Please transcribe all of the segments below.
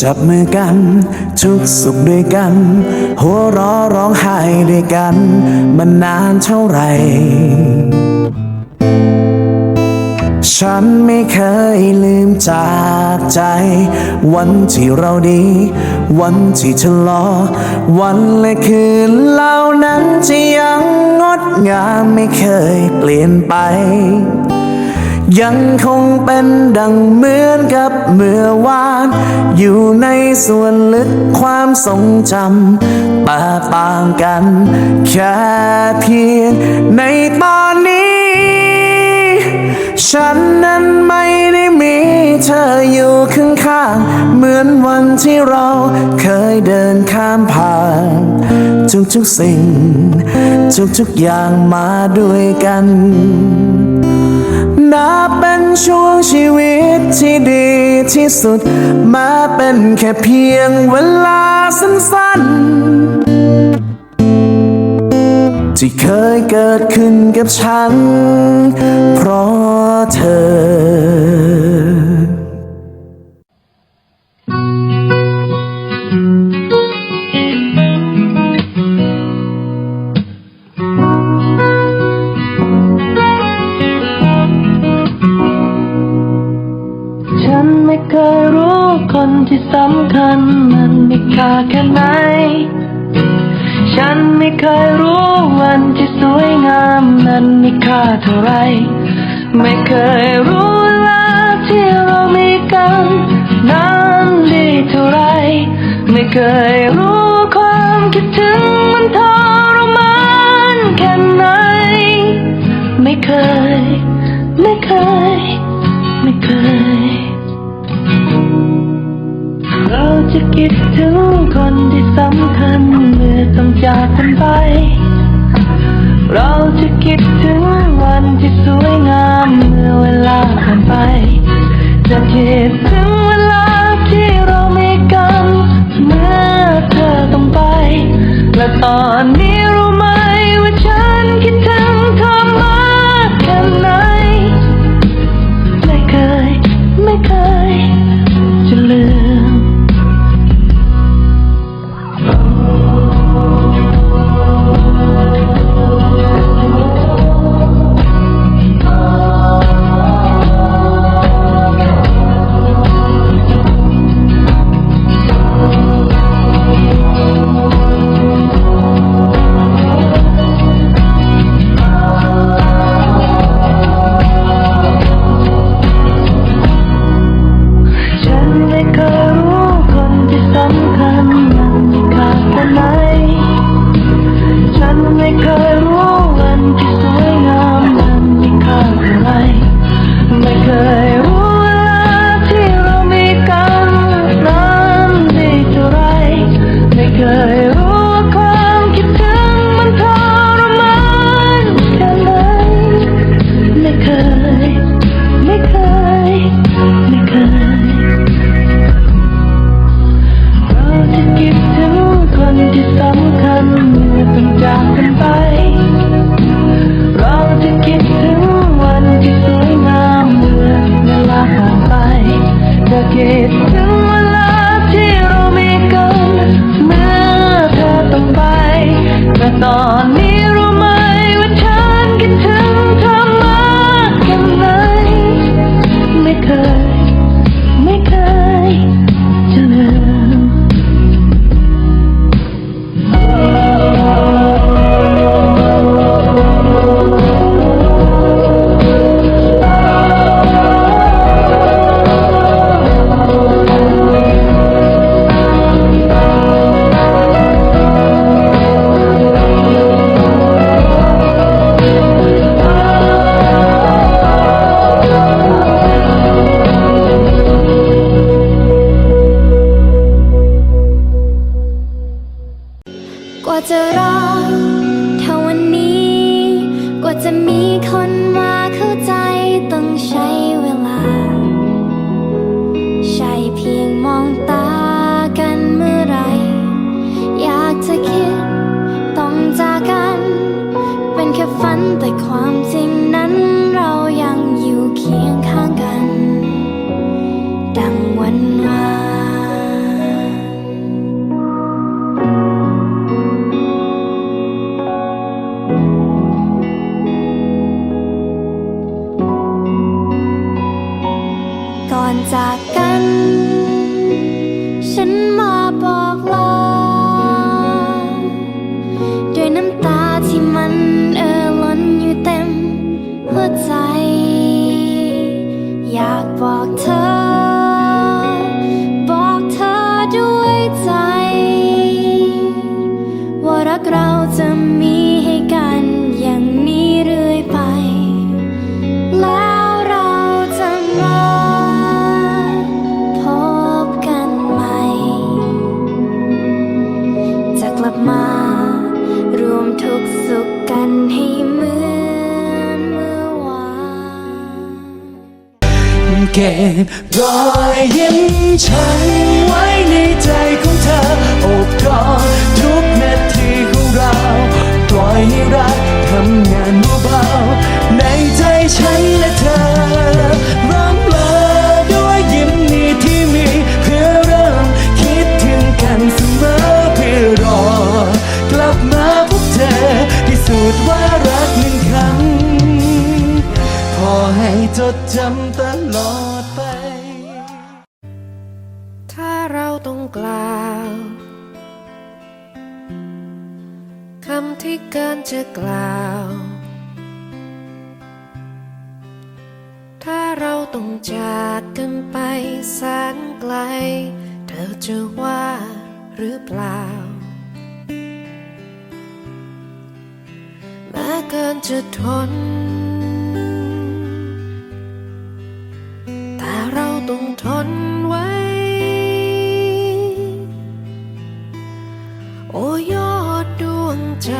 จับมือกัน ทุกสุขด้วยกัน หัวร้อร้องไห้ด้วยกันมันนานเท่าไหร่ฉันไม่เคยลืมจากใจ วันที่เราดี วันที่ทะเลาะวันและคืนเหล่านั้นที่ยังงดงามไม่เคยเปลี่ยนไป ยังคงเป็นดังเหมือนกับเมื่อวาน อยู่ในส่วนลึกความทรงจำแตกต่างกัน แค่เพียงในตอนนี้ ฉันนั้นไม่ได้มีเธออยู่ข้างๆเหมือนวันที่เราเคยเดินข้ามผ่านทุกๆสิ่ง ทุกๆอย่างมาด้วยกัน นับเป็นช่วงชีวิตที่ดีที่สุด มาเป็นแค่เพียงเวลาสั้นๆ ที่เคยเกิดขึ้นกับฉัน เพราะเธอ เคยรู้คนที่สำคัญมันมีค่าแค่ไหน ฉันไม่เคยรู้วันที่สวยงามนั้นมีค่าเท่าไร ไม่เคยรู้เวลาที่เรามีกันนั้นดีเท่าไร ไม่เคยรู้ความคิดถึง จะ จากกัน ฉันมาบอกลาด้วยน้ำตาที่มันเอ่อล้นอยู่เต็มหัวใจ อยากบอกเธอ บอกเธอด้วยใจ ว่ารักเราจะมี เก็บรอยยิ้มฉันไว้ในใจของเธออบกอดทุกนาทีของเราปล่อยให้รักทำงานเบาๆในใจฉันและเธอร่ำลาด้วยยิ้มนี้ที่มีเพื่อเริ่มคิดถึงกันเสมอเพื่อรอกลับมาพบเธอพิสูจน์ว่า จดจำตลอดไป ถ้าเราต้องกล่าวคำที่เกินจะกล่าว ถ้าเราต้องจากกันไปแสนไกล เธอจะว่าหรือเปล่าแม้เกินจะทน ต้องทนไว้ โอ้ยอดดวงใจ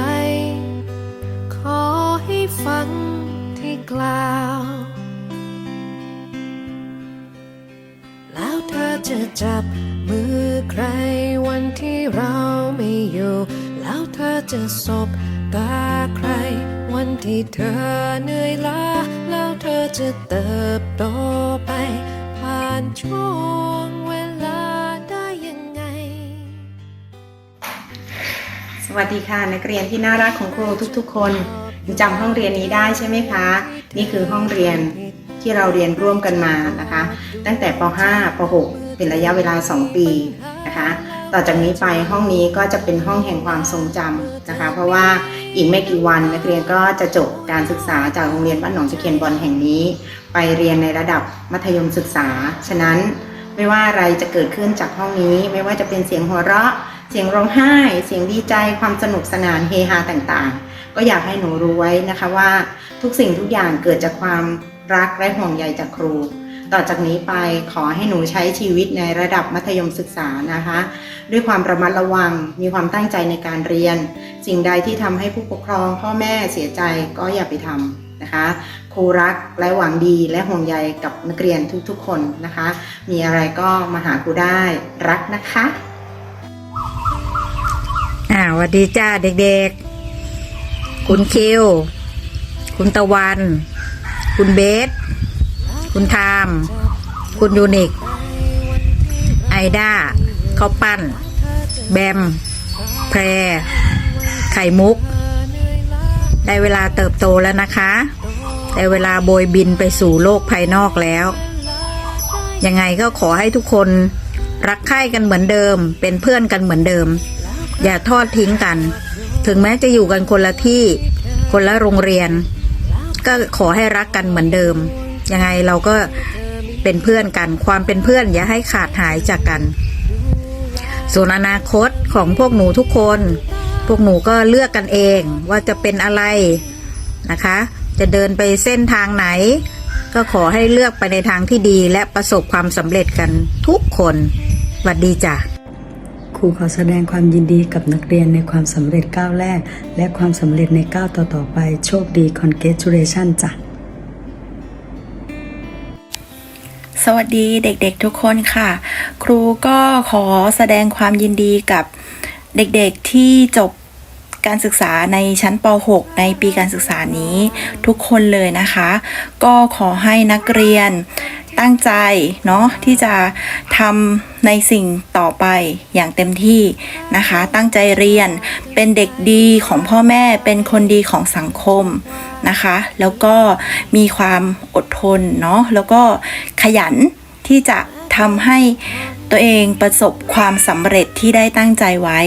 ขอให้ฟังที่กล่าว แล้วเธอจะจับมือใครวันที่เราไม่อยู่ แล้วเธอจะสบตาใคร วันที่เธอเหนื่อยล้าแล้วเธอจะเติบโต ช่วงเวลาได้ยังไง สวัสดีค่ะนักเรียนที่น่ารักของครูทุกๆ คนจำห้องเรียนนี้ได้ใช่ไหมคะ นี่คือห้องเรียนที่เราเรียนร่วมกันมานะคะ ตั้งแต่ป .5 ป .6 เป็นระยะเวลา 2 ปีนะคะ ต่อจากนี้ไปห้องนี้ก็จะเป็นห้องแห่งความทรงจำนะคะ เพราะว่า อีกไม่กี่วันนักเรียนก็จะจบการศึกษาจากโรงเรียนบ้านหนองตะเคียนบอลแห่งนี้ ไปเรียนในระดับมัธยมศึกษา ฉะนั้นไม่ว่าอะไรจะเกิดขึ้นจากห้องนี้ ไม่ว่าจะเป็นเสียงหัวเราะ เสียงร้องไห้ เสียงดีใจ ความสนุกสนานเฮฮาต่างๆ ก็อยากให้หนูรู้ไว้นะคะว่า ทุกสิ่งทุกอย่างเกิดจากความรักและห่วงใยจากครู ต่อจากนี้ไปขอให้หนูใช้ชีวิตในระดับมัธยมศึกษานะคะ ด้วยความระมัดระวัง มีความตั้งใจในการเรียน สิ่งใดที่ทำให้ผู้ปกครองพ่อแม่เสียใจก็อย่าไปทำนะคะ ครูรักและหวังดีและห่วงใยกับนักเรียนทุกๆคนนะคะ มีอะไรก็มาหาครูได้รักนะคะอ่าสวัสดีจ้าเด็กๆ คุณคิว คุณตะวัน คุณเบส คุณทาม คุณยูนิค ไอด้าข้าวปั้น แบม แพร ไข่มุก ได้เวลาเติบโตแล้วนะคะ ได้เวลาโบยบินไปสู่โลกภายนอกแล้ว ยังไงก็ขอให้ทุกคนรักใคร่กันเหมือนเดิม เป็นเพื่อนกันเหมือนเดิม อย่าทอดทิ้งกัน ถึงแม้จะอยู่กันคนละที่ คนละโรงเรียน ก็ขอให้รักกันเหมือนเดิม ยังไงเราก็เป็นเพื่อนกัน ความเป็นเพื่อนอย่าให้ขาดหายจากกัน ส่วนอนาคตของพวกหนูทุกคน พวกหนูก็เลือกกันเองว่าจะเป็นอะไรนะคะ จะเดินไปเส้นทางไหน ก็ขอให้เลือกไปในทางที่ดีและประสบความสำเร็จกันทุกคนหวัดดีจ้ะครูขอแสดงความยินดีกับนักเรียนในความสำเร็จก้าวแรก และความสำเร็จในก้าวต่อๆไป โชคดี congratulation จ้ะ สวัสดีเด็กๆทุกคนค่ะ ครูก็ขอแสดงความยินดีกับเด็กๆที่จบการศึกษาในชั้นป .6 ในปีการศึกษานี้ทุกคนเลยนะคะ ก็ขอให้นักเรียน ตั้งใจเนาะที่จะทำในสิ่งต่อไปอย่างเต็มที่นะคะ ตั้งใจเรียนเป็นเด็กดีของพ่อแม่เป็นคนดีของสังคมนะคะ แล้วก็มีความอดทนเนาะแล้วก็ขยันที่จะทำให้ตัวเองประสบความสำเร็จที่ได้ตั้งใจไว้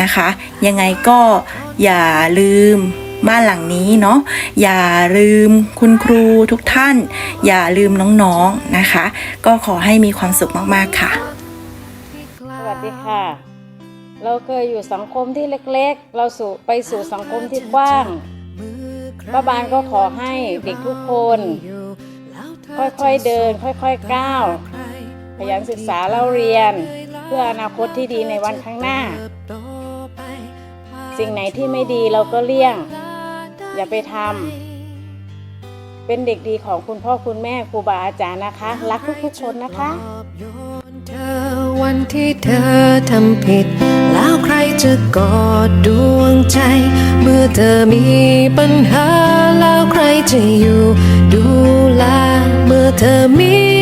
นะคะ ยังไงก็อย่าลืม บ้านหลังนี้เนาะอย่าลืมคุณครูทุกท่าน อย่าลืมน้องๆนะคะ ก็ขอให้มีความสุขมากๆค่ะ สวัสดีค่ะ เราเคยอยู่สังคมที่เล็กๆ เราสู่ไปสู่สังคมที่กว้างป้าบานก็ขอให้เด็กทุกคน ค่อยๆเดิน ค่อยๆก้าวขยันศึกษาเล่าเรียน เพื่ออนาคตที่ดีในวันข้างหน้า สิ่งไหนที่ไม่ดีเราก็เลี่ยง อย่าไปทำเป็นเด็กดีของคุณพ่อคุณแม่ครูบาอาจารย์นะคะ รักทุกๆคนนะคะวันที่เธอทำผิด แล้วใครจะกอดดวงใจ เมื่อเธอมีปัญหา แล้วใครจะอยู่ ดูแลเมื่อเธอมี